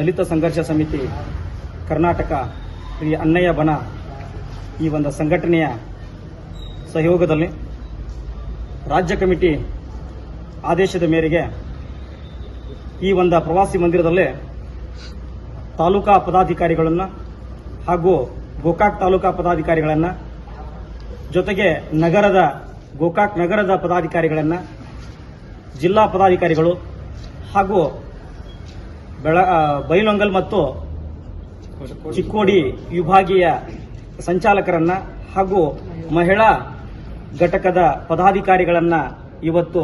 ದಲಿತ ಸಂಘರ್ಷ ಸಮಿತಿ ಕರ್ನಾಟಕ ಶ್ರೀ ಅನ್ನಯ್ಯ ಬನ ಈ ಒಂದು ಸಂಘಟನೆಯ ಸಹಯೋಗದಲ್ಲಿ ರಾಜ್ಯ ಕಮಿಟಿ ಆದೇಶದ ಮೇರೆಗೆ ಈ ಒಂದು ಪ್ರವಾಸಿ ಮಂದಿರದಲ್ಲಿ ತಾಲೂಕಾ ಪದಾಧಿಕಾರಿಗಳನ್ನು ಹಾಗೂ ಗೋಕಾಕ್ ತಾಲೂಕಾ ಪದಾಧಿಕಾರಿಗಳನ್ನು ಜೊತೆಗೆ ನಗರದ ಗೋಕಾಕ್ ನಗರದ ಪದಾಧಿಕಾರಿಗಳನ್ನು ಜಿಲ್ಲಾ ಪದಾಧಿಕಾರಿಗಳು ಹಾಗೂ ಬೆಳ ಬೈಲೊಂಗಲ್ ಮತ್ತು ಚಿಕ್ಕೋಡಿ ವಿಭಾಗೀಯ ಸಂಚಾಲಕರನ್ನ ಹಾಗೂ ಮಹಿಳಾ ಘಟಕದ ಪದಾಧಿಕಾರಿಗಳನ್ನ ಇವತ್ತು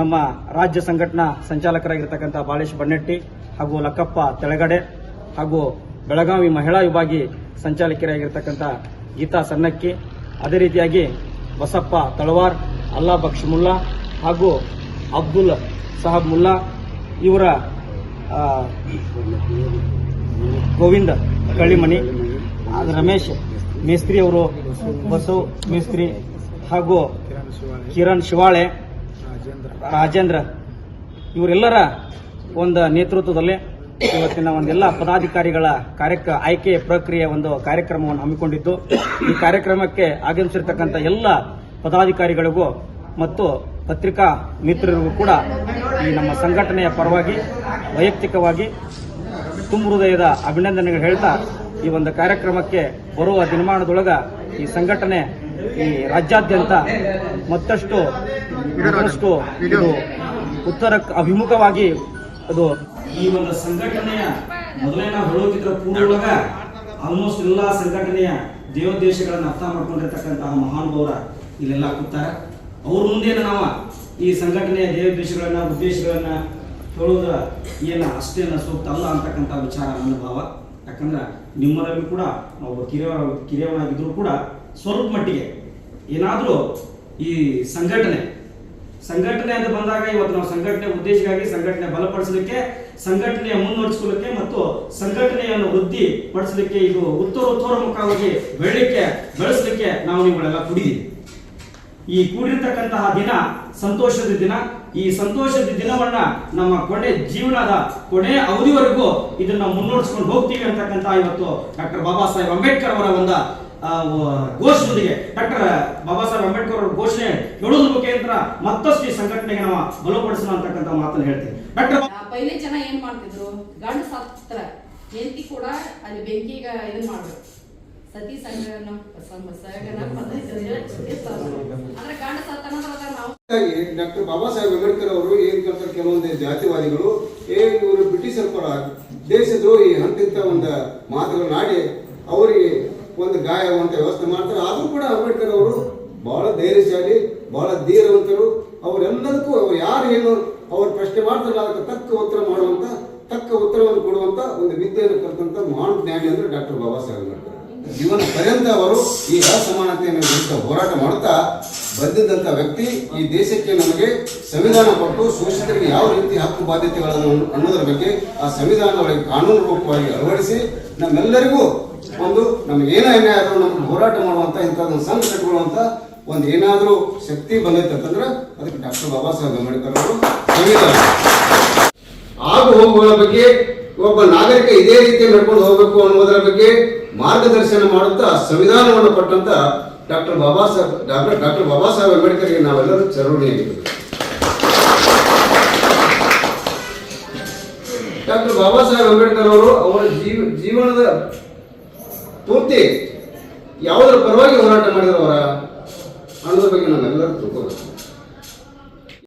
ನಮ್ಮ ರಾಜ್ಯ ಸಂಘಟನಾ ಸಂಚಾಲಕರಾಗಿರ್ತಕ್ಕಂಥ ಬಾಳೇಶ್ ಬಣ್ಣಟ್ಟಿ ಹಾಗೂ ಲಕ್ಕಪ್ಪ ತೆಳಗಡೆ ಹಾಗೂ ಬೆಳಗಾವಿ ಮಹಿಳಾ ವಿಭಾಗಿ ಸಂಚಾಲಕರಾಗಿರ್ತಕ್ಕಂಥ ಗೀತಾ ಸನ್ನಕ್ಕಿ, ಅದೇ ರೀತಿಯಾಗಿ ಬಸಪ್ಪ ತಳವಾರ್, ಅಲ್ಲಾ ಬಕ್ಷ್ ಮುಲ್ಲಾ ಹಾಗೂ ಅಬ್ದುಲ್ ಸಾಹಬ್ ಮುಲ್ಲಾ, ಇವರ ಗೋವಿಂದ ಕಳ್ಳಿಮಣಿ ಅದು ರಮೇಶ್ ಮೇಸ್ತ್ರಿ ಅವರು ಬಸವ ಮೇಸ್ತ್ರಿ ಹಾಗೂ ಕಿರಣ್ ಶಿವಾಳೆ, ರಾಜೇಂದ್ರ, ಇವರೆಲ್ಲರ ಒಂದು ನೇತೃತ್ವದಲ್ಲಿ ಇವತ್ತಿನ ಒಂದೆಲ್ಲ ಪದಾಧಿಕಾರಿಗಳ ಕಾರ್ಯಕ ಆಯ್ಕೆ ಪ್ರಕ್ರಿಯೆ ಒಂದು ಕಾರ್ಯಕ್ರಮವನ್ನು ಹಮ್ಮಿಕೊಂಡಿದ್ದು, ಈ ಕಾರ್ಯಕ್ರಮಕ್ಕೆ ಆಗಮಿಸಿರ್ತಕ್ಕಂಥ ಎಲ್ಲ ಪದಾಧಿಕಾರಿಗಳಿಗೂ ಮತ್ತು ಪತ್ರಿಕಾ ಮಿತ್ರರಿಗೂ ಕೂಡ ಈ ನಮ್ಮ ಸಂಘಟನೆಯ ಪರವಾಗಿ ವೈಯಕ್ತಿಕವಾಗಿ ತುಂಬ ಹೃದಯದ ಅಭಿನಂದನೆಗಳು ಹೇಳ್ತಾ ಈ ಒಂದು ಕಾರ್ಯಕ್ರಮಕ್ಕೆ ಬರುವ ದಿನಮಾನದೊಳಗ ಈ ಸಂಘಟನೆ ಈ ರಾಜ್ಯಾದ್ಯಂತ ಮತ್ತಷ್ಟು ಮತ್ತಷ್ಟು ಇದು ಉತ್ತರ ಅಭಿಮುಖವಾಗಿ ಅದು ಈ ಒಂದು ಸಂಘಟನೆಯ ಮೊದಲೇ ನಾವು ಹೇಳೋದಿದ್ರ ಪೂರ್ವೊಳಗ ಆಲ್ಮೋಸ್ಟ್ ಎಲ್ಲಾ ಸಂಘಟನೆಯ ದೇವೋದ್ದೇಶಗಳನ್ನ ಅರ್ಥ ಮಾಡ್ಕೊಂಡಿರ್ತಕ್ಕಂತಹ ಮಹಾನುಭಾವರ ಇಲ್ಲೆಲ್ಲ ಕೂತಾರ. ಅವ್ರ ಮುಂದೆ ನಾವು ಈ ಸಂಘಟನೆಯ ದೇವೋದ್ದೇಶಗಳನ್ನ ಉದ್ದೇಶಗಳನ್ನ ಹೇಳೋದ್ರ ಏನ ಅಷ್ಟೇನ ಸೂಕ್ತ ಅಲ್ಲ ಅಂತಕ್ಕಂಥ ವಿಚಾರ ನನ್ನ ಭಾವ ಯಾಕಂದ್ರೆ ನಿಮ್ಮರಲ್ಲಿ ಕೂಡ ಒಬ್ಬ ಕಿರಿಯ ಕಿರಿಯವನಾಗಿದ್ರು ಕೂಡ ಸ್ವಲ್ಪ ಮಟ್ಟಿಗೆ ಏನಾದರೂ ಈ ಸಂಘಟನೆ ಸಂಘಟನೆ ಅಂತ ಬಂದಾಗ ಇವತ್ತು ನಾವು ಸಂಘಟನೆ ಉದ್ದೇಶಕ್ಕಾಗಿ ಸಂಘಟನೆ ಬಲಪಡಿಸಲಿಕ್ಕೆ, ಸಂಘಟನೆಯ ಮುನ್ನಡೆಸ್ಕೊಳ್ಳಿಕ್ಕೆ ಮತ್ತು ಸಂಘಟನೆಯನ್ನು ವೃದ್ಧಿ ಪಡಿಸಲಿಕ್ಕೆ ಇದು ಉತ್ತರ ಉತ್ತರ ಮುಖವಾಗಿ ಬೆಳಲಿಕ್ಕೆ, ಬೆಳೆಸಲಿಕ್ಕೆ ನಾವು ನಿಮ್ಮಗಳೆಲ್ಲ ಕುಡಿದೀವಿ ಈ ಕೂಡಿರ್ತಕ್ಕಂತಹ ದಿನ ಸಂತೋಷದ ದಿನ. ಈ ಸಂತೋಷದ ದಿನವನ್ನ ನಮ್ಮ ಕೊನೆ ಜೀವನದ ಕೊನೆ ಅವಧಿವರೆಗೂ ಇದನ್ನ ಮುನ್ನೋಡಿಸ್ಕೊಂಡು ಹೋಗ್ತೀವಿ ಅಂತಕ್ಕಂಥ ಇವತ್ತು ಡಾಕ್ಟರ್ ಬಾಬಾ ಸಾಹೇಬ್ ಅಂಬೇಡ್ಕರ್ ಅವರ ಒಂದು ಘೋಷಣೆಗೆ ಡಾಕ್ಟರ್ ಬಾಬಾ ಸಾಹೇಬ್ ಅಂಬೇಡ್ಕರ್ ಅವರ ಘೋಷಣೆ ಹೇಳೋದ್ರ ಮುಖೇಂದ್ರ ಮತ್ತಷ್ಟು ಈ ಸಂಘಟನೆಗೆ ನಾವು ಬಲಪಡಿಸೋಣ ಅಂತಕ್ಕಂಥ ಮಾತನ್ನು ಹೇಳ್ತೀವಿ ಡಾಕ್ಟರ್ ಪೈಲೆ ಜನ ಏನ್ ಮಾಡ್ತಿದ್ರು? ಗಂಡ ಸತ್ರ ಹೆಂಡತಿ ಕೂಡ ಅಲ್ಲಿ ಬೆಂಕಿಗ ಇದನ್ನ ಮಾಡ್ಬೇಕು. ಸತಿ ಹಾಗಾಗಿ ಡಾಕ್ಟರ್ ಬಾಬಾ ಸಾಹೇಬ್ ಅಂಬೇಡ್ಕರ್ ಅವರು ಏನ್ ಕೇಳ್ತಾರೆ ಕೆಲವೊಂದು ಜಾತಿವಾದಿಗಳು ಏ ಇವರು ಬ್ರಿಟಿಷರ ಪರ ದೇಶದ್ರೋಹಿ ಅಂತಿಂತ ಒಂದು ಮಾತುಗಳನ್ನ ಆಡಿ ಅವರಿಗೆ ಒಂದು ಗಾಯ ಆಗುವಂತ ವ್ಯವಸ್ಥೆ ಮಾಡ್ತಾರೆ. ಆದ್ರೂ ಕೂಡ ಅಂಬೇಡ್ಕರ್ ಅವರು ಬಹಳ ಧೈರ್ಯಶಾಲಿ ಬಹಳ ಧೀರವಂತರು. ಅವರೆಲ್ಲದಕ್ಕೂ ಅವ್ರು ಯಾರು ಏನು ಅವ್ರು ಪ್ರಶ್ನೆ ಮಾಡ್ತಾರಲ್ಲ ಅದಕ್ಕೆ ತಕ್ಕ ಉತ್ತರ ಮಾಡುವಂತ ತಕ್ಕ ಉತ್ತರವನ್ನು ಕೊಡುವಂತ ಒಂದು ವಿದ್ಯೆಯನ್ನು ಕಲಿತಂತ ಮಹಾನ್ ಜ್ಞಾನಿ ಅಂದ್ರೆ ಡಾಕ್ಟರ್ ಬಾಬಾ ಸಾಹೇಬ್ ಅಂಬೇಡ್ಕರ್. ಜೀವನ ಪರ್ಯಂತ ಅವರು ಈ ಅಸಮಾನತೆಯನ್ನು ವಿರುದ್ಧ ಹೋರಾಟ ಮಾಡುತ್ತಾ ಬಂದಿದ್ದಂಥ ವ್ಯಕ್ತಿ ಈ ದೇಶಕ್ಕೆ ನಮಗೆ ಸಂವಿಧಾನ ಕೊಟ್ಟು ಶೋಷಿತರಿಗೆ ಯಾವ ರೀತಿ ಹಕ್ಕು ಬಾಧ್ಯತೆಗಳನ್ನು ಅನ್ನೋದರ ಬಗ್ಗೆ ಆ ಸಂವಿಧಾನ ಕಾನೂನು ರೂಪವಾಗಿ ಅಳವಡಿಸಿ ನಮ್ಮೆಲ್ಲರಿಗೂ ಒಂದು ನಮ್ಗೆ ಏನೋ ಆದರೂ ನಮ್ಗೆ ಹೋರಾಟ ಮಾಡುವಂತ ಇಂಥದ್ದೊಂದು ಸಂಘ ಕಟ್ಟಿಕೊಳ್ಳುವಂಥ ಒಂದು ಏನಾದರೂ ಶಕ್ತಿ ಬಂದೈತೆ ಅಂತಂದ್ರೆ ಅದಕ್ಕೆ ಡಾಕ್ಟರ್ ಬಾಬಾ ಸಾಹೇಬ್ ಅಂಬೇಡ್ಕರ್ ಅವರು ಸಂವಿಧಾನ. ಆಗು ಹೋಗುವ ಬಗ್ಗೆ ಒಬ್ಬ ನಾಗರಿಕ ಇದೇ ರೀತಿ ನಡ್ಕೊಂಡು ಹೋಗಬೇಕು ಅನ್ನೋದರ ಬಗ್ಗೆ ಮಾರ್ಗದರ್ಶನ ಮಾಡುತ್ತಾ ಸಂವಿಧಾನವನ್ನು ಕೊಟ್ಟಂತ doctor Baba Saheb, doctor doctor Baba Saheb ಅಂಬೇಡ್ಕರ್ಗೆ ನಾವೆಲ್ಲರೂ ಚರವಣಿಯಾಗಿದ್ದೇವೆ ಡಾಕ್ಟರ್ ಬಾಬಾ ಸಾಹೇಬ್ ಅಂಬೇಡ್ಕರ್ ಅವರು ಅವರ ಜೀವ, ಜೀವನದ ಪೂರ್ತಿ ಯಾವುದರ ಪರವಾಗಿ ಹೋರಾಟ ಮಾಡಿದ್ರು ಅವರ, ಅನ್ನೋದ್ರ ಬಗ್ಗೆ ನಾವೆಲ್ಲರೂ ತಿಳ್ಕೋಬೇಕು.